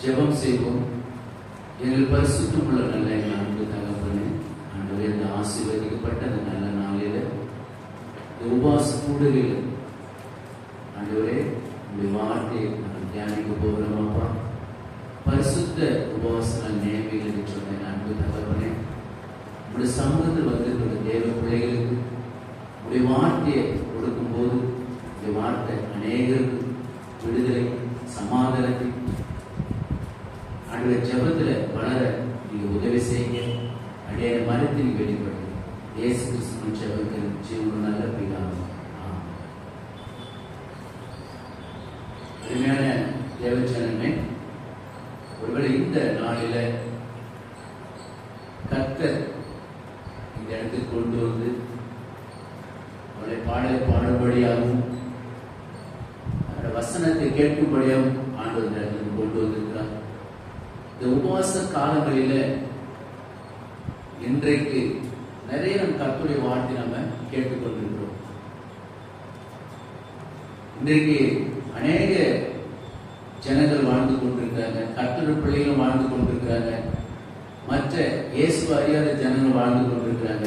ஜெபம் செய்வோம். எங்கள் பரிசுத்தமுள்ள நல்ல எங்கள் அன்பு தகப்பனே ஆண்டவே இந்த ஆசீர்வதிக்கப்பட்ட அந்த நல்ல நாளில உபாச கூடுகையில் ஆண்டவரே உங்களுடைய வார்த்தையை நாங்கள் தியானிக்க போகிறோமாப்பா பரிசுத்த உபவாச நேமிகள் சொன்ன அன்பு தகப்பனே உங்களுடைய சமூகத்தில் வந்திருக்கிற தேவ பிள்ளைகளுக்கு உங்களுடைய வார்த்தையை கொடுக்கும்போது உங்களுடைய வார்த்தை அநேகருக்கு விடுதலை சமாதானத்தை ஆண்டுடைய ஜபத்துல வளர நீங்க உதவி செய்யுங்க அடைய மரத்தில் வெளிப்படும் இயேசு கிறிஸ்துவின் ஜபத்தில் ஜீவன் நல்ல பிதாவே. ஆமென். அருமையான தேவச்சனமே ஒருவேளை இந்த நாளில கத்தர் இந்த இடத்துக்கு கொண்டு வந்து அவளை பாடலை பாடும்படியாகவும் அவருடைய வசனத்தை கேட்கும்படியாகவும் ஆண்டு இந்த இடத்துக்கு கொண்டு வந்திருக்கிறார். இந்த உபவாச காலங்களில இன்றைக்கு நிறைய நம் கத்துடைய வார்த்தை நம்ம கேட்டுக்கொண்டிருக்கிறோம். இன்றைக்கு அநேக ஜனங்கள் வாழ்ந்து கொண்டிருக்கிறாங்க கட்டுரை பிள்ளைகளும் வாழ்ந்து கொண்டிருக்கிறாங்க. மற்ற இயேசு அறியாத ஜனங்கள் வாழ்ந்து கொண்டிருக்கிறாங்க.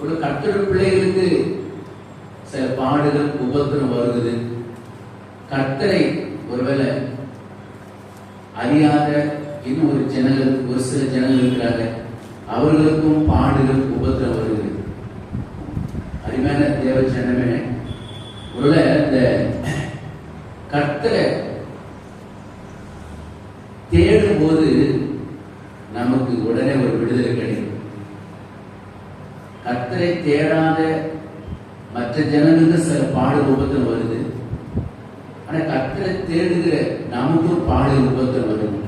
ஒரு கட்டுரை பிள்ளைகளுக்கு சில பாடுகள் உபத்திரம் வருகுது. கர்த்தரை ஒருவேளை அறியாத இன்னும் ஒரு ஜனங்கள் ஒரு சில ஜனங்கள் இருக்கிறாங்க. அவர்களுக்கும் பாடுகள் உபத்திரம் வருகிறது அருமையான தேவ ஜனமே உள்ள இந்த கர்த்தரை தேடும் போது நமக்கு உடனே ஒரு விடுதலை கிடைக்கும். கர்த்தரை தேடாத மற்ற ஜனங்களுக்கு சில பாடு உபத்திரம் வருது. ஆனா கர்த்தரை தேடுகிற நமக்கும் பாடு உபத்திரம் வரும்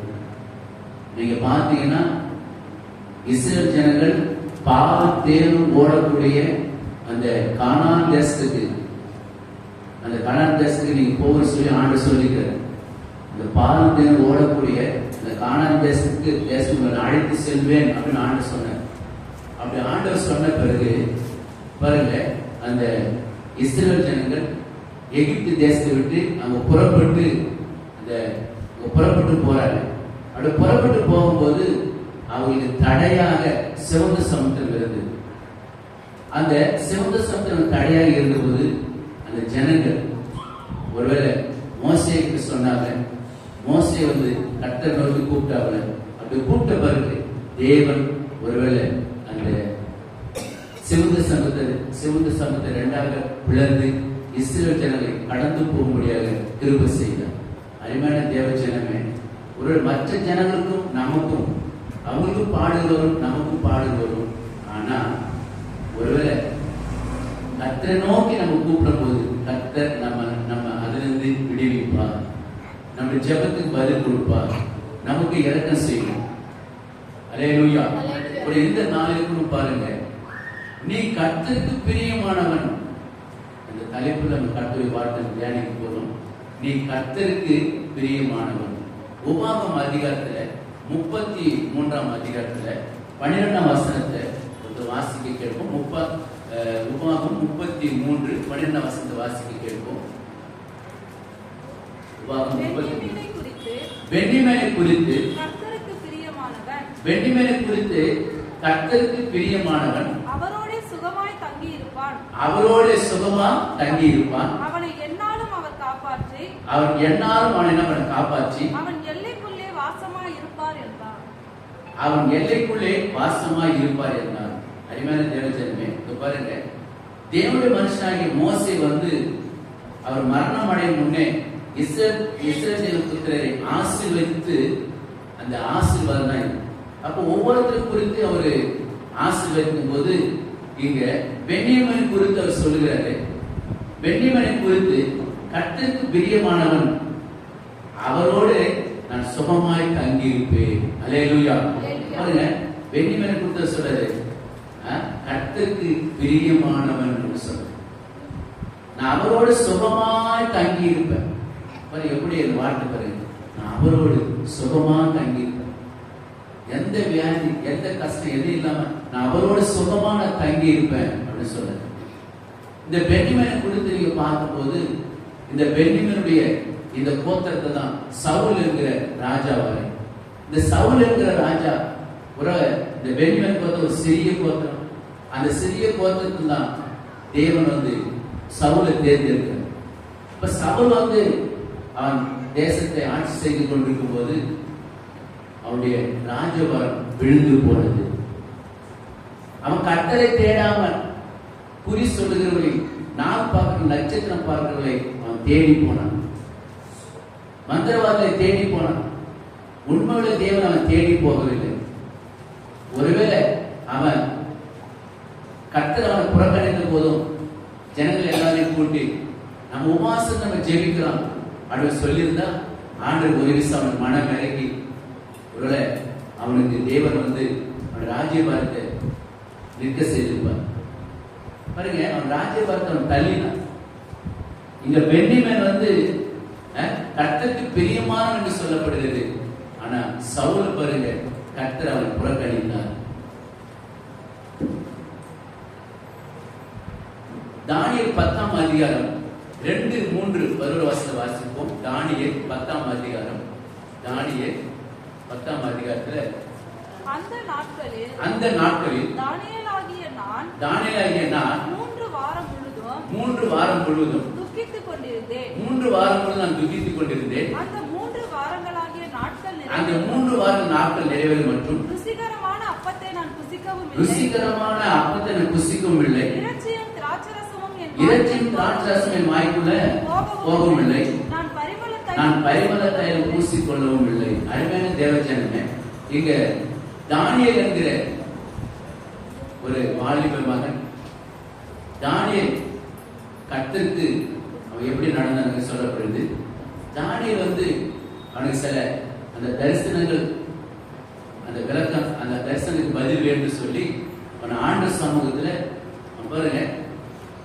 நீங்க பாத்தீங்கன்னா இஸ்ரேல் ஜனங்கள் பாவ தேர்வு ஓடக்கூடிய அந்த கானான் தேசத்துக்கு அந்த கனான் தேசத்துக்கு நீங்க போகணும்னு சொல்லி ஆண்டு சொல்லிக்கிறார் இந்த பாலம் தேர்வு ஓடக்கூடிய அந்த கானான் தேசத்துக்கு தேசம் உங்களை அழைத்து செல்வேன் அப்படின்னு ஆண்டு சொன்னார். அப்படி ஆண்டவர் சொன்ன பிறகு பாருங்க அந்த இஸ்ரேல் ஜனங்கள் எகிப்து தேசத்தை விட்டு அங்க புறப்பட்டு அந்த புறப்பட்டு போறாங்க. அப்படி புறப்பட்டு போகும்போது அவங்களுக்கு தடையாக சிவந்த சமுத்திரம் இருந்தது. அந்த சிவந்த சமுத்திரம் தடையாக இருந்தபோது அந்த ஜனங்கள். ஒருவேளை மோசைக்கு சொன்னாங்க மோசை வந்து கர்த்தர் நோக்கி கூப்பிட்டாங்க அப்படி கூப்பிட்ட பிறகு தேவன் ஒருவேளை அந்த சிவந்த சமத்தை சிவந்த சமத்தை ரெண்டாக பிளந்து இஸ்ரேல் ஜனங்களை கடந்து போகும்படியாக கிருப செய்தார். அருமையான தேவ ஜனமே ஒரு மற்ற ஜனங்களுக்கும் நமக்கும் அவங்களுக்கும் பாடுகள் வரும் நமக்கும் பாடுகள் வரும் ஆனா ஒருவேளை கர்த்தரை நோக்கி நம்ம கூப்பிடும் போது கர்த்தர் நம்ம நம்ம அதிலிருந்து விடுவிப்பார். நம்ம ஜெபத்துக்கு பதில் கொடுப்பார். நமக்கு இறக்கம் செய்யும். அலேலூயா ஒரு இந்த நாளிலும் பாருங்க. நீ கர்த்தருக்கு பிரியமானவன். அந்த தலைப்புல நம்ம கர்த்தரை வார்த்தை தியானிக்க போறோம். நீ கர்த்தருக்கு பிரியமானவன். உபாகம் அதிகாரத்துல முப்பத்தி மூன்றாம் அதிகாரத்துல பன்னிரெண்டாம் வசனத்தை கொஞ்சம் வாசிக்க கேட்போம். முப்ப அஹ், உபாகம் முப்பத்தி மூன்று பன்னிரெண்டாம் வசனத்தை வாசிக்க கேட்போம். உபாகம் முப்பத்தி குறித்து வெண்ணிமனை குறித்து கர்த்தருக்கு பிரியமானவன் வெண்ணிமனை குறித்து கர்த்தருக்கு பிரியமானவன் அவரோடே சுகமாய் தங்கியிருப்பான். அவரோட சுகமா தங்கி இருப்பான் அவனை எந்நாளும் அவர் காப்பாற்றி அவன் எந்நாளும் அவனை என்ன காப்பாற்றி அவன் எல்லைக்குள்ளே வாசமாய் இருப்பார் என்றார். அவன் எல்லைக்குள்ளே வாசமாய் இருப்பார் என்றார். அருமையான தேவஜனமே பாருங்க. தேவனுடைய மனுஷனாகிய மோசே வந்து அவர் மரணம் அடையும் முன்னே இஸ்ரேல் புத்திரரை ஆசீர்வதித்து அந்த ஆசீர்வாதம் தான். அப்போ ஒவ்வொருத்தரும் குறித்து அவரு ஆசீர்வதிக்கும் போது இங்க பெண்ணியமனை குறித்து அவர் சொல்லுகிறாரு. பெண்ணியமனை குறித்து கர்த்தருக்கு பிரியமானவன் அவரோடு நான் சுகமாய் தங்கியிருப்பேன். அலேலுயா அல்லேலூயா. பாருங்க பெண்ணிமனை கொடுத்த சொல்றாரு. ஆ, கர்த்தருக்கு பிரியமானவன் என்று சொல்ற நான் அவரோடு சுகமாய் தங்கி இருப்பேன் எப்படி என் வார்த்தை பாருங்க. நான் அவரோடு சுகமா தங்கி இருப்பேன் எந்த வியாதி எந்த கஷ்டம் எது இல்லாம நான் அவரோட சுகமா நான் தங்கி இருப்பேன் அப்படின்னு சொல்றேன். இந்த பெண்ணிமனை கொடுத்து நீங்க பார்க்கும்போது இந்த பெண்ணிமனுடைய இந்த கோத்திரத்தை தான் சவுல் என்கிற ராஜாவாரு இந்த சவுல் என்கிற ராஜா ஒரு இந்த பென்னிமன் கோத்திரம் ஒரு சிறிய கோத்திரம். அந்த சிறிய கோத்திரத்தில் தான் தேவன் வந்து சவுலை தேர்ந்தெடுக்கிறார் இப்ப சவுல் வந்து அவன் தேசத்தை ஆட்சி செய்து கொண்டிருக்கும் போது அவனுடைய ராஜபாரம் விழுந்து போனது. அவன் கட்டளை தேடாமல் குறி சொல்லுகிறவர்களை நான் பார்க்கிற நட்சத்திரம் பார்க்கிறவர்களை அவன் தேடி போனான். மந்திரவாதிகளை தேடி போனான். உண்மையுள்ள தேவன் அவன் தேடி போகவில்லை. ஒருவேளை அவன் கர்த்தர் அவனை புறக்கணித்த போதும் ஜனங்கள் எல்லாரையும் கூட்டி நம்ம உபவாசம் நம்ம ஜெபிக்கிறோம். அப்படின்னு சொல்லியிருந்தா ஆண்டு ஒரு விஷயம் அவன் மனம் இறங்கி ஒருவேளை அவனுக்கு தேவன் வந்து அவன் ராஜ்யபாரத்தை நிற்க செய்திருப்பார். பாருங்க அவன் ராஜ்யபாரத்தை அவன் தள்ளினான். இந்த பெண்ணிமன் வந்து கர்த்தருக்கு பிரியமான என்று சொல்லப்படுகிறது. ஆனா சவுல் பாருங்க கர்த்தர் அவன் புறக்கணித்தார். தானியல் பத்தாம் அதிகாரம் ரெண்டு மூன்று வருட வாசல வாசிப்போம். தானியல் பத்தாம் அதிகாரம். தானியல் பத்தாம் அதிகாரத்துல அந்த நாட்களில் அந்த நாட்களில் தானியேலாகிய நான் தானியலாகிய நான் மூன்று வாரம் முழுதும் மூன்று வாரம் முழுவதும் துக்கித்துக் கொண்டிருந்தேன். மூன்று வாரம் முழுவதும் நான் துதித்துக் கொண்டிருந்தேன். அந்த மூன்று வாரங்களாகிய நாட்கள் அந்த. மூன்று வாரம் நாட்கள் நிறைவேறும் மற்றும் ருசிகரமான அப்பத்தை நான் புசிக்கவும் ருசிகரமான அப்பத்தை நான் புசிக்கவும் இல்லை. இறைச்சியும் திராட்சரசமும் என் இறைச்சியும் வாய்க்குள் திராட்சரசம் என் வாய்க்குள்ள போகவும் இல்லை நான் பரிமள தைலம் பூசிக்கொள்ளவும் இல்லை அருமையான தேவஜனமே இங்க தானியல் என்கிற ஒரு வாலிப மகன் தானியல் கத்திற்கு அவன் எப்படி நடந்தான்னு சொல்லப்படுது. தானியல் வந்து அவனுக்கு சில அந்த தரிசனங்கள் அந்த விளக்கம் அந்த தரிசனத்துக்கு பதில் வேண்டும் சொல்லி அவன் ஆண்டு சமூகத்துல பாருங்க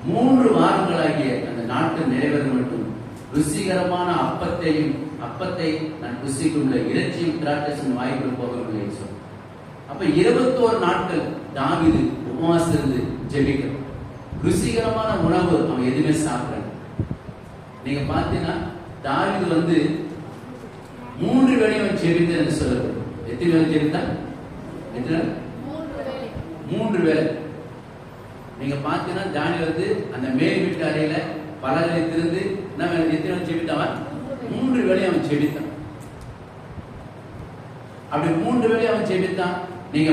மூன்று வாரங்களாகிய அந்த நாட்கள் நிறைவேற மட்டும் ருசிகரமான அப்பத்தையும் அப்பத்தை நான் புசிக்கும் இறைச்சியும் திராட்சையும் வாய்க்குள் போகவில்லை சொல் அப்ப இருபத்தோரு நாட்கள் தாவிது உபவாசம் இருந்து ஜெபிக்கிறான் ருசிகரமான உணவு அவன் எதுவுமே சாப்பிடல. நீங்க பார்த்தீங்கன்னா தாவிது வந்து மூன்று வேளையும் அவன் ஜெபித்தான் என்று சொல்லப்படும். எத்தனை வேலை ஜெபித்தான்? எத்தனை? மூன்று வேலை நீங்க பார்த்தீங்கன்னா தானியல் வந்து அந்த மேல் வீட்டு அறையில திறந்து என்ன வேலை எத்தனை ஜெபித்தான் மூன்று வேளை அவன் ஜெபித்தான் அப்படி மூன்று வேளை அவன் ஜெபித்தான் நீங்க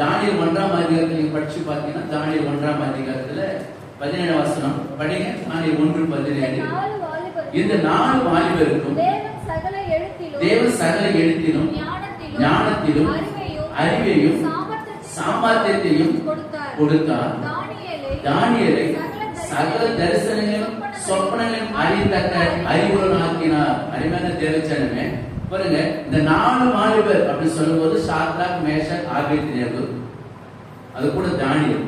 தானியல் ஒன்றாம் அதிகாரத்தில் நீங்க படிச்சு பார்த்தீங்கன்னா தானியல் ஒன்றாம் அதிகாரத்துல பதினேழு வசனம் படிங்க. தானியல் ஒன்று பதினேழு. இந்த நாலு வாலிபருக்கும் தேவன் சகல எழுத்திலும் ஞானத்திலும் அறிவையும் சாமர்த்தியத்தையும் சாமர்த்தியத்தையும் கொடுத்தார் தானியேலை சகல தரிசனங்களும் சொப்பனங்களும் அறியத்தக்க அறிவுடன் ஆக்கினார் அருமையான தேவச்சனமே. பாருங்க இந்த நாலு மாலிபர் அப்படின்னு சொல்லும்போது சாத்ராக் மேஷக் ஆகியத்தினர்கள் அது கூட தானியல்.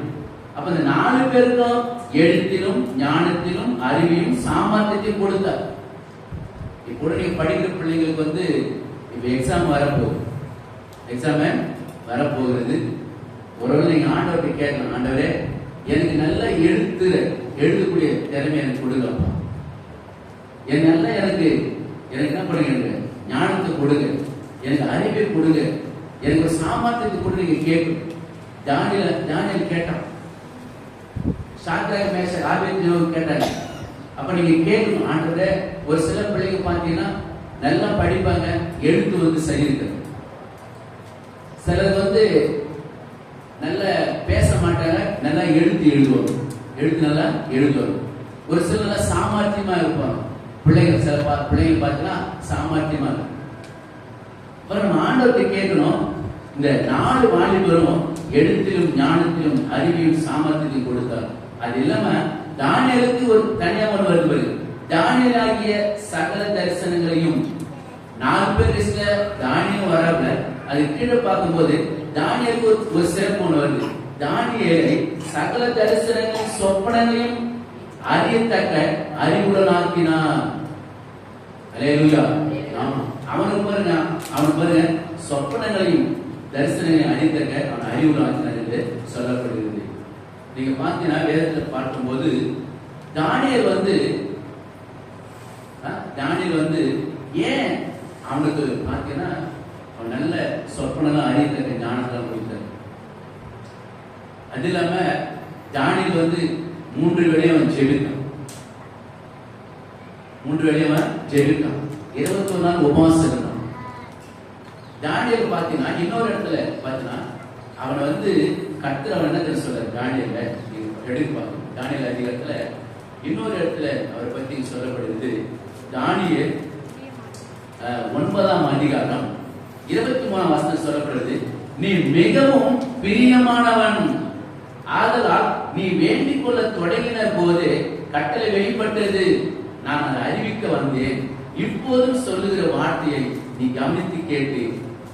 அப்ப இந்த நாலு பேருக்கும் எழுத்திலும் ஞானத்திலும் அறிவையும் சாமர்த்தியத்தையும் கொடுத்தார் இப்போ நீங்க படிக்கிற பிள்ளைங்களுக்கு வந்து இப்ப எக்ஸாம் வரப்போகுது. எக்ஸாம் வரப்போகிறது. ஒருவேளை நீங்க ஆண்டவர்கிட்ட கேட்கலாம் ஆண்டவரே எனக்கு நல்லா எழுத்து எழுதக்கூடிய திறமை எனக்கு கொடுங்கப்பா. என் நல்ல எனக்கு எனக்கு என்ன பண்ணுங்க ஞானத்தை கொடுங்க. எனக்கு அறிவை கொடுங்க. எனக்கு ஒரு சாமர்த்தியத்தை கூட நீங்க கேட்கும் தானியல தானியல் கேட்டான். சாத்திராக மேச ஆபேத் கேட்டாங்க. அப்ப நீங்க கேட்கணும் ஆண்டவரே ஒரு சில பிள்ளைங்க பார்த்தீங்கன்னா நல்லா படிப்பாங்க எழுத்து வந்து சரி இருக்காது. சிலர் வந்து நல்ல பேச மாட்டாங்க நல்லா எழுத்து எழுதுவாங்க. எழுத்து நல்லா எழுதுவாங்க. ஒரு சில நல்லா சாமர்த்தியமா இருப்பாங்க. பிள்ளைகள் சில பா- பிள்ளைங்க பார்த்தீங்கன்னா சாமர்த்தியமா இருக்கும் அப்புறம் நம்ம ஆண்டவர்கிட்ட கேட்கணும் இந்த நாலு வாலிபரும் எழுத்திலும் ஞானத்திலும் அறிவையும் சாமர்த்தியத்தையும் கொடுத்தார். அது இல்லாம தானியலுக்கு ஒரு தனியாக ஒன்று வருது பாருங்க தானியல் ஆகிய சகல தரிசனங்களையும் நாலு பேர் தானியம் வரல அது கீழே பார்க்கும்போது தானியலுக்கு ஒரு- ஒரு சிறப்பு ஒன்று வருது. தானியலை சகல தரிசனங்களும் சொப்பனங்களையும் அறியத்தக்க அறிவுடன் ஆக்கினார் ஆமா. அவனுக்கு பாருங்க அவன் பாருங்க சொப்பனங்களையும் தரிசனங்களையும் அறிந்தக்க அவன் அறிவுடனாக்கினார் என்று சொல்லப்படுகிறது. நீங்க பார்த்தீங்கன்னா வேதத்தை பார்க்கும்போது தானியல் வந்து தானியல் வந்து ஏன் அவனுக்கு பார்த்தீங்கன்னா அவன் நல்ல சொற்பனெல்லாம் அறியத்தக்க ஞானத்தெல்லாம் கொடுத்தார். அது இல்லாம தானியல் வந்து மூன்று வேளையும் அவன் ஜெபித்தான். மூன்று வேளையும் அவன் ஜெபித்தான். இருபத்தொரு நாள் உபவாசம் இருந்தான். ஜானியல் பார்த்தீங்கன்னா இன்னொரு இடத்துல பார்த்தீங்கன்னா அவனை வந்து கத்துற அவன் என்ன தெரியும் சொல்றாரு? தானியல்ல எடுப்பாங்க ஜானியல் அதிகாரத்துல இன்னொரு இடத்துல அவரை பத்தி சொல்லப்படுது. ஜானியல் அஹ், ஒன்பதாம் அதிகாரம் இருபத்தி மூணாம் வசனம் சொல்லப்படுது நீ மிகவும் பிரியமானவன். ஆதலால் நீ வேண்டிக் கொள்ள தொடங்கின போது கட்டளை வெளிப்பட்டது. நான் அதை அறிவிக்க வந்தேன். இப்போதும் சொல்லுகிற வார்த்தையை நீ கவனித்து கேட்டு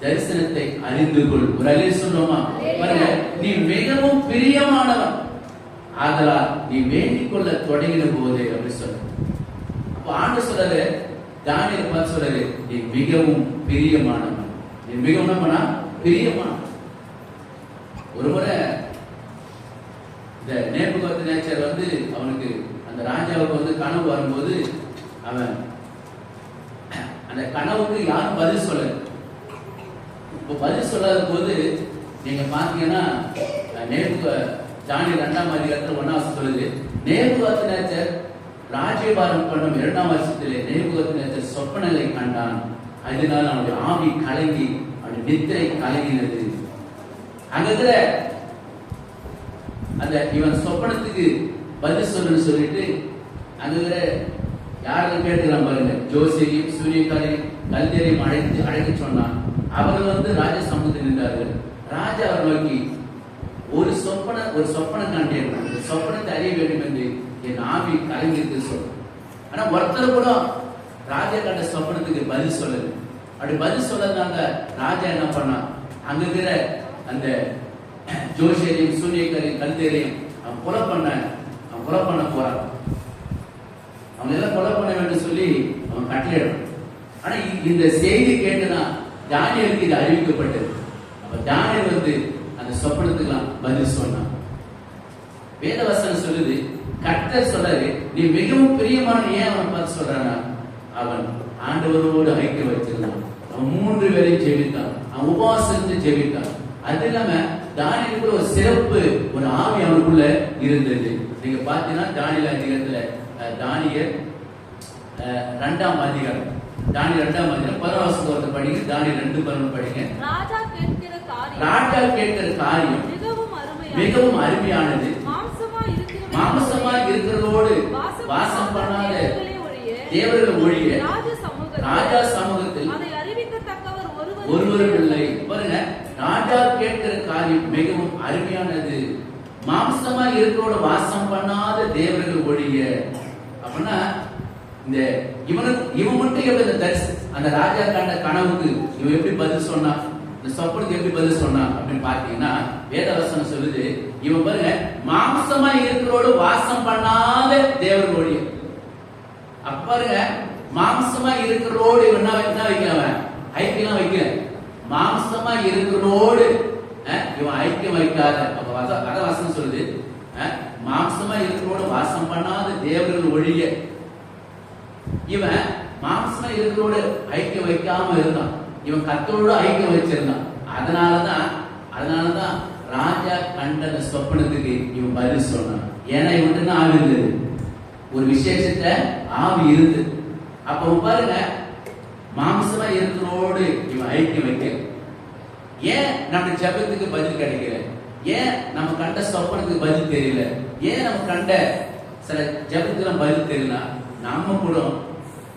தரிசனத்தை அறிந்து கொள். ஒரு அலே சொல்லுமா பாருங்க நீ மிகவும் பிரியமானவன். ஆதலால் நீ வேண்டிக் கொள்ள தொடங்கின போது அப்படின்னு சொல்ற அப்ப ஆண்டு சொல்றாரு தானியல் பார்த்து சொல்றாரு நீ மிகவும் பிரியமானவன். மிக என்ன பண்ணா பிரியமா ஒரு முறை இந்த நேபுகத்து நேச்சர் வந்து அவனுக்கு அந்த ராஜாவுக்கு வந்து கனவு வரும்போது அவன் அந்த கனவுக்கு யாரும் பதில் சொல்லல. இப்போ பதில் சொல்லாத போது நீங்க பாத்தீங்கன்னா நேபு ஜானி ரெண்டாம் அதிகாரத்தில் ஒன்னாவது சொல்லுது நேபுகத்து நேச்சர் ராஜ்யபாரம் பண்ணும் இரண்டாம் வருஷத்திலே நேபுகத்து நேச்சர் சொப்பனங்களை கண்டான். அதனால் அவனுடைய ஆவி கலங்கி வித்தை கலங்கினது. அங்க அந்த இவன் சொப்பனத்துக்கு பதில் சொல்லணும்னு சொல்லிட்டு அங்க இருக்கிற யாரும் கேட்டுக்கலாம் பாருங்க. ஜோசியையும் சூரியக்காரையும் கல்தேரையும் அழைத்து அழைக்க சொன்னான். அவர்கள் வந்து ராஜ சமூகத்தில் நின்றார்கள். ராஜா அவர் நோக்கி ஒரு சொப்பன ஒரு சொப்பனை கண்டேன் அந்த சொப்பனத்தை அறிய வேண்டும் என்று என் ஆவி கலங்கிருக்கு சொல்றேன் ஆனா ஒருத்தர் கூட ராஜா கண்ட சொப்பனத்துக்கு பதில் சொல்லுது அப்படி பதில் சொல்லாதனால ராஜா என்ன பண்ணான்? அங்க இருக்கிற அந்த ஜோசியரையும் சூரியக்கரையும் கல்தேரையும் அவன் கொலை பண்ண அவன் கொலை பண்ண போறான். அவன் எல்லாம் கொலை பண்ண வேண்டும் சொல்லி அவன் கட்டளையிடும் ஆனா இந்த செய்தி கேட்டுனா தானியலுக்கு இது அறிவிக்கப்பட்டது. அப்ப தானியல் வந்து அந்த சொப்பனத்துக்கெல்லாம் பதில் சொன்னான். வேதவசனம் சொல்லுது கர்த்தர் சொல்றாரு நீ மிகவும் பிரியமான ஏன் அவன் பார்த்து சொல்றானா அவன் ஆண்டவரோடு ஐக்கியம் வச்சிருந்தான். அவன் மூன்று வேளையும் ஜெபித்தான். அவன் உபவாசம் ஜெபித்தான். அது இல்லாம தானியலுக்குள்ள ஒரு சிறப்பு ஒரு ஆவி அவனுக்குள்ள இருந்தது. நீங்க பாத்தீங்கன்னா தானியல் அதிகாரத்துல அஹ், ரெண்டாம் அதிகாரம். தானியல் ரெண்டாம் அதிகாரம். ஒருத்தர் படிங்க தானியல் ரெண்டு பதினொன்று படிங்க. ராஜா கேட்கிற காரியம். மிகவும் அருமையானது. மாம்சமா இருக்கிறதோடு வாசம் பண்ணாத தேவர்கள் ஒழிய ராஜ சமூகத்தில் ராஜா சமூகத்தில் அதை அறிவிக்கத்தக்கவர் ஒருவர் ஒருவரும் இல்லை பாருங்க ராஜா கேட்கிற காரியம் மிகவும் அருமையானது. மாம்சமா இருக்கிறோட வாசம் பண்ணாத தேவர்கள் ஒழிய. அப்படின்னா இந்த இவனுக்கு இவன் மட்டும் எப்படி இந்த தரிசி அந்த ராஜா கண்ட கனவுக்கு இவன் எப்படி பதில் சொன்னான் இந்த சொப்பனுக்கு எப்படி பதில் சொன்னான் அப்படின்னு பாத்தீங்கன்னா வேதவசனம் சொல்லுது இவன் பாருங்க மாம்சமா இருக்கிறோடு வாசம் பண்ணாத தேவர்கள் ஒழிய. அப்ப பாருங்க மாம்சமா இருக்கிறோடு இவன் என்ன என்ன அவன்? ஐக்கியம் வைக்கல. மாம்சமா இருக்கிறோடு அஹ், இவன் ஐக்கியம் வைக்காத. அப்ப அத வசனம் சொல்லுது மாம்சமா இருக்கிறோடு வாசம் பண்ணாத தேவர்கள் ஒழிய. இவன் மாம்சமா இருக்கிறோடு ஐக்கியம் வைக்காம இருந்தான். இவன் கத்தோடு ஐக்கியம் வச்சிருந்தான். அதனாலதான் அதனாலதான் ராஜா கண்டன சொப்பனத்துக்கு இவன் பதில் சொன்னான். ஏன்னா இவன் ஆவி இருந்தது. ஒரு விசேஷத்தை ஆவி இருந்து அப்ப பாருங்க மாம்சமா இருக்கிறோடு இவன் ஐக்கியம் வைக்க. ஏன் நம்ம ஜெபத்துக்கு பதில் கிடைக்கல? ஏன் நம்ம கண்ட சொப்பனத்துக்கு பதில் தெரியல? ஏன் நம்ம கண்ட சில ஜெபத்துக்கு பதில் தெரியல நாம கூட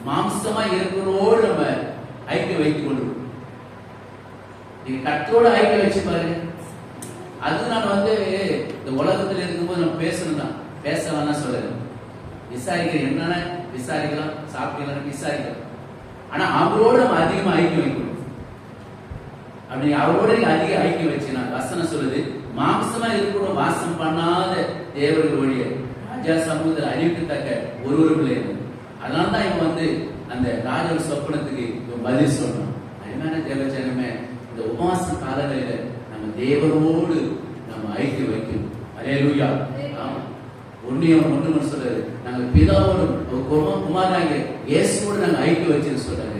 மாம்சமா இருக்கிறோடு நம்ம ஐக்கியம் வைத்துக் கொள்வோம் நீங்க கத்தோட ஐக்கியம் வச்சு பாருங்க. அது நம்ம வந்து இந்த உலகத்துல இருக்கும்போது நம்ம பேசணும் தான் பேச வேணாம் சொல்லுங்க. விசாரிக்கிற என்னென்ன? விசாரிக்கலாம். சாப்பிடலாம். விசாரிக்கலாம். ஆனா அவரோட நம்ம அதிகமா ஐக்கியம் வைக்கணும். அப்படி அவரோட அதிக ஐக்கியம் வச்சுனா வசனம் சொல்லுது மாம்சமா இருக்கிற வாசம் பண்ணாத தேவர்கள் ஒழிய ராஜா சமூகத்தில் அறிவிக்கத்தக்க ஒருவரும் இல்லை அதனால தான் இவன் வந்து அந்த ராஜா சொப்பனத்துக்கு பதில் சொன்னான் அருமையான தேவ ஜனமே இந்த உபவாச காலங்களில நம்ம தேவனோடு நம்ம ஐக்கியம் வைக்கணும். அலே லூயா ஒன்னியம் ஒன்று சொல்றாரு நாங்கள் பிதாவோடு குமார் குமாராங்க இயேசுவோடு நாங்கள் ஐக்கியம் வச்சுன்னு சொல்றாரு.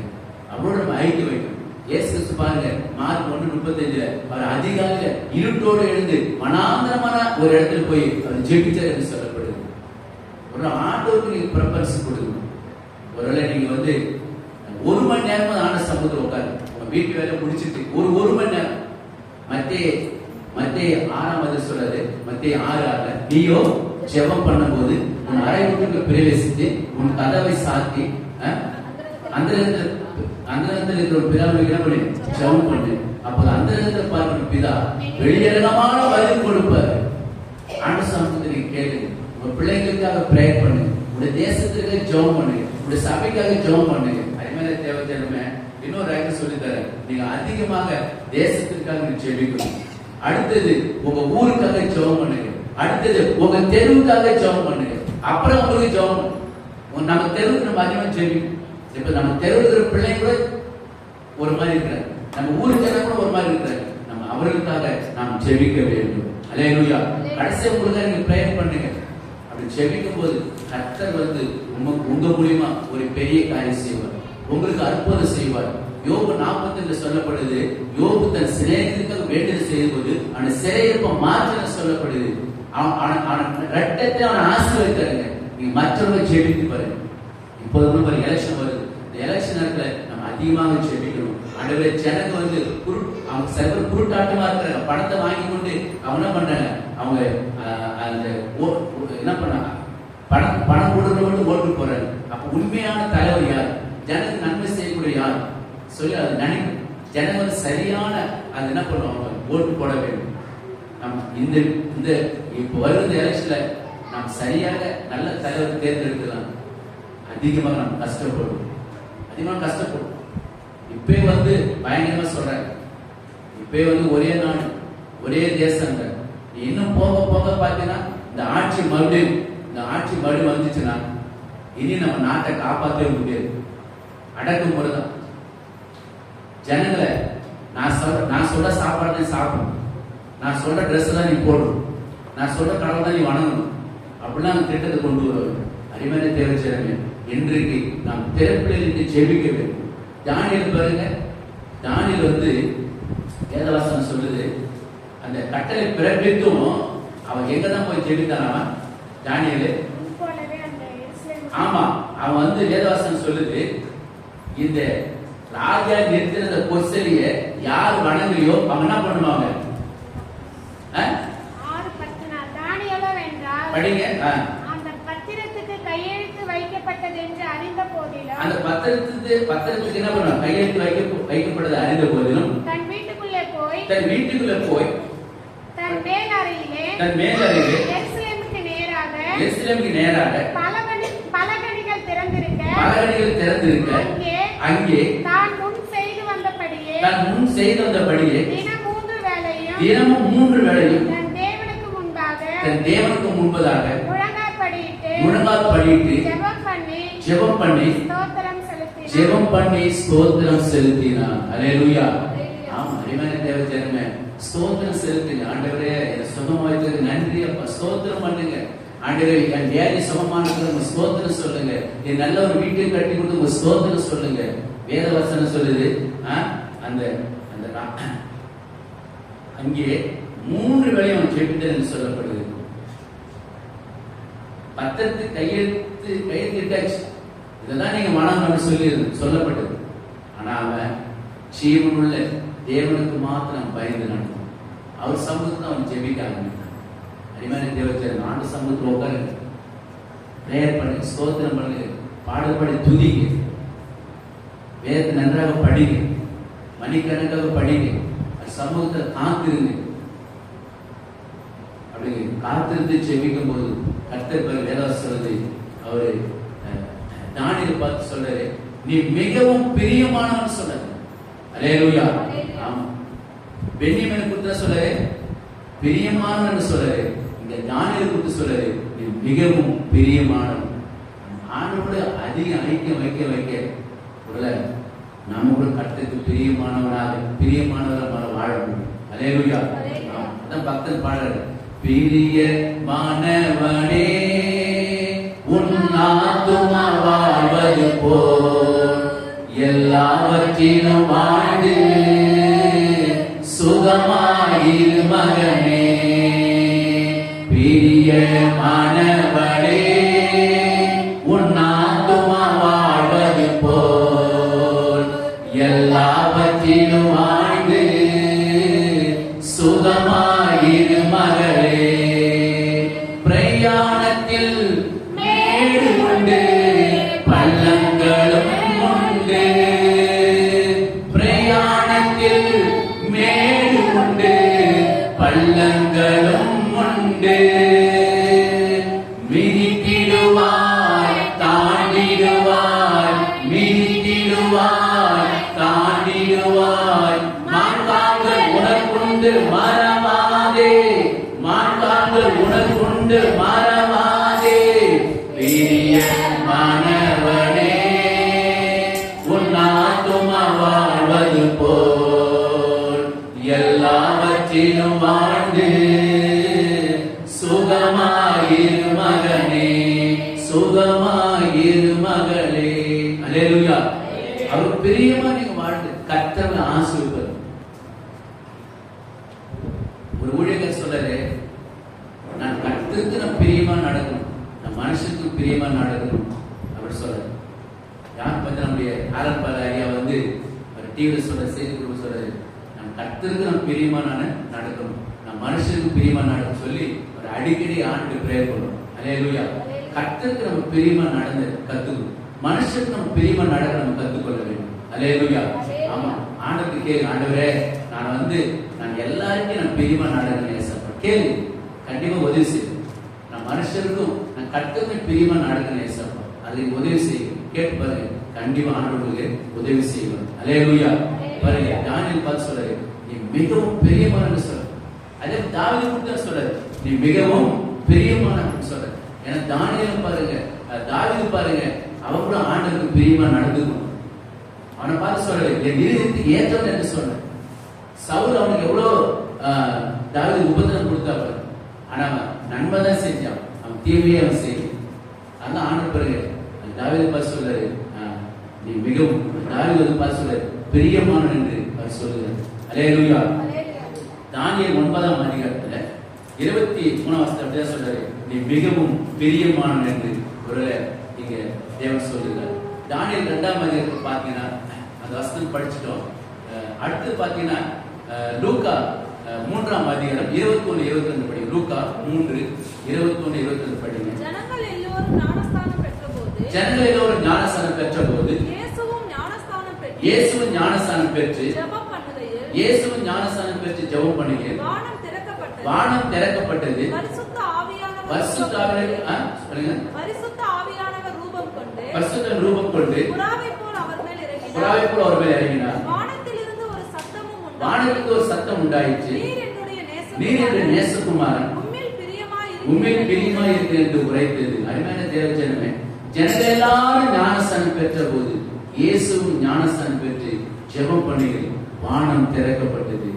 அவரோட நம்ம ஐக்கியம் வைக்கணும் இயேசு பாருங்க மார்க் ஒன்று முப்பத்தஞ்சுல அவர் அதிகாலையில இருட்டோடு எழுந்து மனாந்தரமான ஒரு இடத்துல போய் அவர் ஜெபிச்சார் என்று சொல்லப்படுது. ஒரு ஆண்டோருக்கு நீங்க ப்ரிஃபரன்ஸ் கொடுக்கணும் ஒருவேளை நீங்க வந்து ஒரு மணி நேரம் ஆன சமூகத்தில் உட்காரு உங்க வீட்டு வேலை முடிச்சிட்டு ஒரு ஒரு மணி நேரம். மத்திய மத்திய ஆறாம் அது சொல்றாரு. மத்திய ஆறு ஆறுல நீயோ ஜெபம் பண்ணும்போது உன் அறை பிரவேசித்து உன் கதவை சாத்தி அஹ், அந்த அந்த இருக்கிற ஒரு பிதாவை என்ன பண்ணு ஜெபம் பண்ணு. அப்போது அந்த இடத்துல பார்க்கிற பிதா வெளியரங்கமான பதில் கொடுப்பாரு. ஆண்டு சமூகத்தை நீங்க கேளுங்க உங்க பிள்ளைங்களுக்காக பிரேயர் பண்ணுங்க உங்க தேசத்துக்காக ஜெபம் பண்ணுங்க உங்க சபைக்காக ஜெபம் பண்ணுங்க அதுமாதிரி தேவை தேவை இன்னொரு ஐந்து சொல்லி தரேன் நீங்க அதிகமாக தேசத்திற்காக நீங்க ஜெபிக்கணும். அடுத்தது உங்க ஊருக்காக ஜெபம் பண்ணுங்க அடுத்தது உங்க தெருவுக்காக ஜெபம் பண்ணுங்க அப்புறம் உங்களுக்கு ஜெபம் பண்ணும் நம்ம தெருவுக்கு நம்ம அதிகமாக ஜெபிக்கணும். இப்போ நம்ம தெருவில் இருக்கிற பிள்ளைங்க கூட ஒரு மாதிரி இருக்கிறார். நம்ம ஊருக்கு ஜனம் கூட ஒரு மாதிரி இருக்கிறார். நம்ம அவர்களுக்காக நாம் ஜெபிக்க வேண்டும். அல்லேலூயா கடைசி உங்களுக்காக நீங்க ப்ரேயர் பண்ணுங்க. அப்படி ஜெபிக்கும் போது கர்த்தர் வந்து உங்க உங்க மூலியமா ஒரு பெரிய காரியம் செய்வார். உங்களுக்கு அற்புதம் செய்வார். யோபு நாற்பத்தி சொல்லப்படுது யோபு தன் சிநேகத்துக்காக வேண்டுதல் செய்யும் போது அவன் சிறையிருப்ப மாற்றம் சொல்லப்படுது. அவன் அவன் அவன் ரட்டத்தை அவன் ஆசீர்வதித்தாருங்க நீங்க மற்றவங்க ஜெபித்து பாருங்க. இப்போது ஒரு எலெக்ஷன் வருது. இந்த எலெக்ஷன் நேரத்துல நம்ம அதிகமாக ஜெபிக்கணும். அடுத்த ஜனங்க வந்து குரு அவங்க சில பேர் குருட்டாட்டமா இருக்கிறாங்க. பணத்தை வாங்கி கொண்டு அவங்க என்ன பண்றாங்க? அவங்க ஆஹ், அந்த என்ன பண்ணாங்க? பணம் பணம் கொடுக்க மட்டும் ஓட்டு போறாங்க. அப்ப உண்மையான தலைவர் யார்? ஜனத்துக்கு நன்மை செய்யக்கூடிய யார்? சொல்லி அதை நினைக்கும் ஜனங்கள் சரியான அது என்ன பண்ணுவாங்க ஓட்டு போட வேண்டும். நம்ம இந்த இந்த இப்போ வருகிற எலெக்ஷன்ல நாம் சரியாக நல்ல தலைவர் தேர்ந்தெடுக்கலாம். அதிகமாக நம்ம கஷ்டப்படுவோம் அதிகமாக கஷ்டப்படுவோம் இப்பே வந்து பயங்கரமாக சொல்றாங்க. இப்பே வந்து ஒரே நாடு ஒரே தேசங்க இன்னும் போக போக பார்த்தீங்கன்னா இந்த ஆட்சி மறுபடியும் இந்த ஆட்சி மறுபடியும் வந்துச்சுன்னா இனி நம்ம நாட்டை காப்பாற்றவே முடியாது. அடக்குமுறை தான் ஜனங்களை நான் சொல்ற நான் சொல்ற சாப்பாடு தான் சாப்பிடணும். நான் சொல்ற ட்ரெஸ் தான் நீ போடணும். நான் சொல்ற கடவுள் தான் நீ வணங்கணும். அப்படிலாம் அந்த திட்டத்தை கொண்டு வருவாங்க அடிமையான தேவை செய்றாங்க இன்றைக்கு நாம் பிறப்பிலிருந்து ஜெபிக்க வேண்டும். தானியல் பாருங்க. தானியல் வந்து வேதவாசனம் சொல்லுது அந்த கட்டளை பிறப்பித்தும் அவன் எங்க தான் போய் ஜெபித்தான் தானியல்? ஆமா அவன் வந்து வேதவாசனம் சொல்லுது இந்த ராஜா நிறுத்தின கொசலிய யார் வணங்கலையோ அவங்க என்ன பண்ணுவாங்க படிங்க. அந்த பத்திரத்துக்கு கையெழுத்து வைக்கப்பட்டது என்று அறிந்த போதிலும் அந்த பத்திரத்துக்கு பத்திரத்துக்கு என்ன பண்ணுவாங்க கையெழுத்து வைக்க வைக்கப்படுது அறிந்த போதிலும் தன் வீட்டுக்குள்ளே போய் தன் வீட்டுக்குள்ள போய் தன் மேல் அறையிலே தன் மேலறையிலே எருசலேமுக்கு நேராக எருசலேமுக்கு நேராக பலகணி பலகணிகள் திறந்திருக்க பலகணிகள் திறந்திருக்க அங்கே தான் முன் செய்து வந்தபடியே தன் முன் செய்து வந்தபடியே தினம் மூன்று வேளையும் தினமும் மூன்று வேளையும் தன் தேவனுக்கு முன்பாக தன் தேவனுக்கு முன்பதாக முழங்கால் படியிட்டு ஜெபம் பண்ணி ஜெபம் பண்ணி ஸ்தோத்திரம் செலுத்தினார். ஜெபம் பண்ணி ஸ்தோத்திரம் செலுத்தினான் ஆமா அருமையான தேவ ஜனமே ஸ்தோத்திரம் செலுத்துங்க. ஆண்டவரே சுகமா வைத்தது நன்றி அப்பா. ஸ்தோத்திரம் பண்ணுங்க. ஆண்டவரே என் வியாதி சமமானது உங்க ஸ்தோத்திரம் சொல்லுங்க. நீ நல்ல ஒரு வீட்டில் கட்டி கொடுத்து உங்க ஸ்தோத்திரம் சொல்லுங்க. வேதவசனம் சொல்லுது அந்த அந்த அங்கே மூன்று வேலை அவன் ஜெபித்தல் என்று சொல்லப்படுது. பத்திரத்து கையெழுத்து கையெழுத்திட்டாச்சு இதெல்லாம் நீங்க மனம் சொல்லி சொல்லப்பட்டது. ஆனா அவன் ஜீவனுள்ள தேவனுக்கு மாத்திரம் பயந்து நடக்கும் அவர் சமூகத்தை அவன் ஜெபிக்காங்க அடிமையான தேவச்சர் ஆண்டு சமூகத்தில் உட்காருங்க பிரேயர் பண்ணுங்க ஸ்தோத்திரம் பண்ணுங்க பாடல் பாடி துதிங்க. வேதத்தை நன்றாக படிங்க. மணிக்கணக்காக படிங்க. சமூகத்தை காத்திருங்க அப்படி காத்திருந்து செவிக்கும் போது கர்த்தர் வேதாஸ் சொல்றது அவரு அஹ், தானியேலை பார்த்து சொல்றாரு நீ மிகவும் பிரியமானவன் சொல்றாரு அல்லேலூயா அல்லேலூயா. ஆமா. பெண்ணியமனை குறித்து சொல்றாரு பிரியமானவன் சொல்றாரு இங்க தானியலை குறித்து சொல்றாரு நீ மிகவும் பிரியமானவன் ஆண்டோட அதிக ஐக்கியம் வைக்க வைக்க உடல நம்ம கூட கர்த்தருக்கு பிரியமானவனாக பிரியமானவராக வாழ முடியும். ஆமா. அதான் பக்தன் பாடுறாரு பிரிய மாணவனே உன் வாழ்வது போல் எல்லாவற்றிலும் வாழ்ந்து சுகமாயிரு மகனே பிரியமானவளே பிரியமா நீங்க வாழ்ந்து கர்த்தர் ஆசீர்வாதம் ஒரு ஊழியர்கள் சொல்றாரு நான் கர்த்தருக்கு நான் பிரியமா நடக்கணும். நான் மனுஷனுக்கு பிரியமா நடக்கணும். அப்படி சொல்றாரு யார் பார்த்து நம்முடைய பால ஐயா வந்து ஒரு டிவியில் சொல்ற செய்தி குடும்பம் சொல்றாரு நான் கர்த்தருக்கு நான் பிரியமா நான் நடக்கணும். நான் மனுஷனுக்கு பிரியமா நடக்கணும் சொல்லி ஒரு அடிக்கடி ஆண்டு பிரேயர் பண்ணும் அலையலூயா கர்த்தருக்கு நம்ம பிரியமா நடந்து கத்துக்கணும். மனுஷனுக்கு நம்ம பிரியமா நடக்க நம்ம கத்துக்கொள்ள வேண்டும். அலையலூயா ஆமா. ஆண்டவருக்கு கேளு ஆண்டவரே நான் வந்து நான் எல்லாருக்கும் நான் பிரியமா நாடகம் ஏசப்பா கேளு. கண்டிப்பா உதவி செய்யும் நான் மனுஷருக்கும் நான் கர்த்தருக்கு பிரியமா நாடகம் ஏசப்பா அதுக்கு உதவி செய்யும் கேட்டு பாருங்க. கண்டிப்பா ஆண்டவர்களுக்கு உதவி செய்வார். அலேலூயா பாருங்க தானியல் பார்த்து சொல்றாரு நீ மிகவும் பெரியவன் சொல்ற அதே தாவீது கூட சொல்றாரு நீ மிகவும் பிரியமானன்னு சொல்ற ஏன்னா தானியல் பாருங்க தாவிது பாருங்க அவன் கூட ஆண்டவருக்கு பிரியமா நடந்துக்கணும். அவனை பார்த்து சொல்றாரு என் இருதயத்துக்கு ஏற்றவன் என்று சொன்னேன். சவுல் அவனுக்கு எவ்வளோ தாவது தாவீது உபத்திரம் கொடுத்தாரு ஆனா அவன் நன்மை தான் செஞ்சான். அவன் தீமையே அவன் செய்யும் அதான் ஆண்டு பிறகு தாவீது பார்த்து சொல்றாரு ஆஹ், நீ மிகவும் தாவீது வந்து பார்த்து சொல்றாரு பிரியமானன் என்று அவர் சொல்லுகிறார். அலேலூயா தானியல் ஒன்பதாம் அதிகாரத்துல இருபத்தி மூணாம் வருஷத்துல அப்படிதான் சொல்றாரு நீ மிகவும் பிரியமானன் என்று ஒரு இங்க தேவன் சொல்லுகிறார். தானியல் ரெண்டாம் அதிகாரத்தில் பார்த்தீங்கன்னா வசனம் படிச்சிட்டோம். அடுத்து பாத்தீங்கன்னா அஹ் லூக்கா மூன்றாம் அதிகாரம் இருபத்தி ஒன்று இருபத்தி ரெண்டு படிங்க லூக்கா மூன்று இருபத்தி ஒன்று இருபத்தி ரெண்டு படிங்க ஜனங்கள் எல்லோரும் ஞானஸ்தானம் பெற்ற போது இயேசுவும் ஞானஸ்தானம் பெற்று இயேசுவும் ஞானஸ்தானம் பெற்று ஜெபம் பண்ணுகிறேன் வானம் திறக்கப்பட்டது. பரிசுத்த ஆவியானவர் பரிசுத்த ரூபம் கொண்டு- புறாவை போல் அவர் மேல் இறங்கினார். வானத்திலிருந்து ஒரு சத்தம் உண்டாயிற்று. நீர் என்ற நேசகுமாரன். உண்மையில் பிரியமா இருக்கு என்று உரைத்தது. அருமையான தேவஜனமே ஜனங்கள் எல்லாரும் ஞானஸ்தானம் பெற்ற போது இயேசுவும் ஞானஸ்தானம் பெற்று ஜெபம் பண்ணுகையில் வானம் திறக்கப்பட்டது.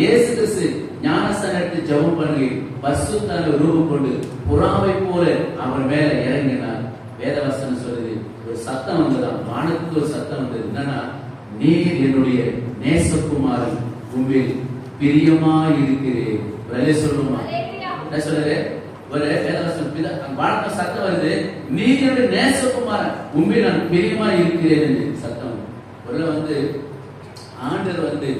இயேசு கிறிஸ்து ஞானஸ்தானம் எடுத்து ஜெபம் பண்ணுகையில் பரிசுத்தான ரூபம் கொண்டு புறாவை போல அவர் மேல இறங்கினார். வேதவசனம் சொல்லுது சத்தம் வந்ததான் வானத்துக்கு ஒரு சத்தம் வந்தது. என்னன்னா நீர் என்னுடைய நேசகுமாரன் உண்மையில் பிரியமா இருக்கிறேன் வேலை சொல்லுமா என்ன சொல்றாரு? ஒரு வேதவசனம் சத்தம் வருது. நீர் என்னுடைய நேசகுமாரன் உண்மையில் நான் பிரியமா இருக்கிறேன் என்று சத்தம் ஒரு வந்து ஆண்டர் வந்து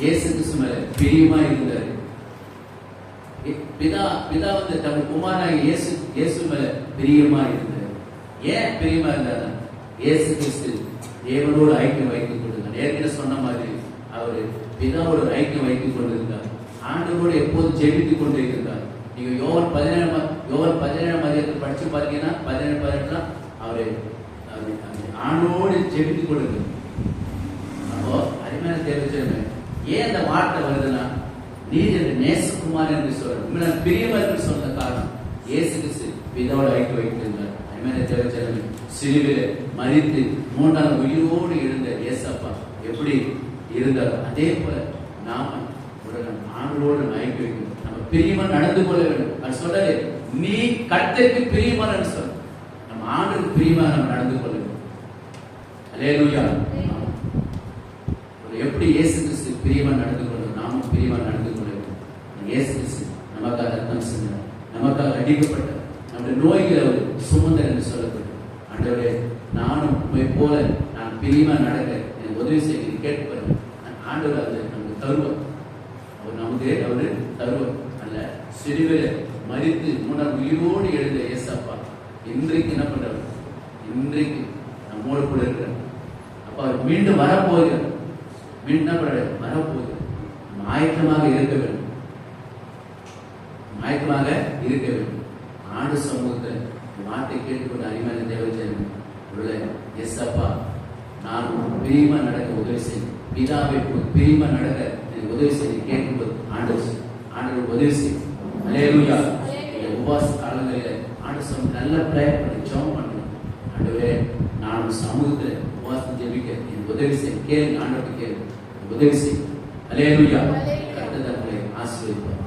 இயேசு கிறிஸ்து மேல பிரியமா இருந்தாரு பிதா பிதா வந்து தமிழ் குமாராக இயேசு இயேசு மேல பிரியமா இருந்தார் ஏன் பிரியமா இருந்தார் இயேசு கிறிஸ்து தேவனோடு ஐக்கியம் வைத்துக் கொண்டிருந்தார். ஏற்கனவே சொன்ன மாதிரி அவர் பிதாவோட ஐக்கியம் வைத்துக் கொண்டிருந்தார். ஆண்டவரோடு எப்போதும் ஜெபித்துக் கொண்டிருந்தார் நீங்க யோவன் பதினேழு யோவன் பதினேழாம் மதியத்தை படிச்சு பார்த்தீங்கன்னா பதினேழு பதினெட்டுல அவரு ஆண்டோடு ஜெபித்துக் கொண்டிருந்தார் அப்போ அருமையான தேவை ஏன் அந்த வார்த்தை வருதுன்னா நீர் என்று நேசகுமார் என்று சொல்ற உண்மையில என்று சொன்ன காரணம் இயேசு கிறிஸ்து பிதாவோட ஐக்கியம் வைத்திருந்தார். அருமையான தேவை சிலுவில மறித்து மூன்றாம் உயிரோடு இருந்த ஏசப்பா எப்படி இருந்தார் அதே போல நாம ஒரு ஆண்டோடு ஐக்கிய வைக்கணும். நம்ம பிரியமா நடந்து கொள்ள வேண்டும். அது சொல்றாரு நீ கர்த்தருக்கு பிரியமான சொல். நம்ம ஆண்டுக்கு பிரியமா நம்ம நடந்து கொள்ள வேண்டும். அல்லேலூயா ஒரு எப்படி இயேசு கிறிஸ்து பிரியமா நடந்து கொள்ளும் நாமும் பிரியமா நடந்து கொள்ள வேண்டும். இயேசு கிறிஸ்து நமக்காக ரத்தம் செஞ்சார். நமக்காக அடிக்கப்பட்ட நம்முடைய நோய்களை அவர் சுமந்தர் என்று சொல்லப்படும். ஆண்டவரே நானும் உண்மை போல நான் பிரியமா நடக்க எனக்கு உதவி செய்ய கேட்பேன் ஆண்டவர் அது நமக்கு தருவார். அவர் நமக்கு அவரு தருவார். அல்ல சிறுவில மறித்து மூணாம் உயிரோடு எழுந்த ஏசப்பா இன்றைக்கு என்ன பண்றாரு? இன்றைக்கு நம்மோடு கூட இருக்கிறார். அப்ப அவர் மீண்டும் வரப்போகிறார். மீண்டும் என்ன பண்றாரு? வரப்போகிறார். நம்ம ஆயத்தமாக இருக்க வேண்டும். ஆயத்தமாக இருக்க வேண்டும். ஆண்டு சமூக வார்த்தை கேட்டுக்கொண்டு அருமையான தேவஜன் உள்ள எஸ் அப்பா நான் பிரியமா நடக்க உதவி செய்யும் பிதாவை பிரியமா நடக்க உதவி செய்ய கேட்கும்போது ஆண்டவர் ஆண்டவர் உதவி செய்யும் அலேலுயா இந்த உபாச காலங்களில் ஆண்டு நல்ல ப்ரேயர் பண்ணி ஜெபம் பண்ணணும் ஆண்டவரே நான் சமூகத்தில் உபாசம் ஜெபிக்க எனக்கு உதவி செய்ய கேளுங்க ஆண்டவர்கிட்ட கேளுங்க உதவி செய்யும் அலேலுயா கர்த்தர் உங்களை ஆசீர்வதிப்பார்.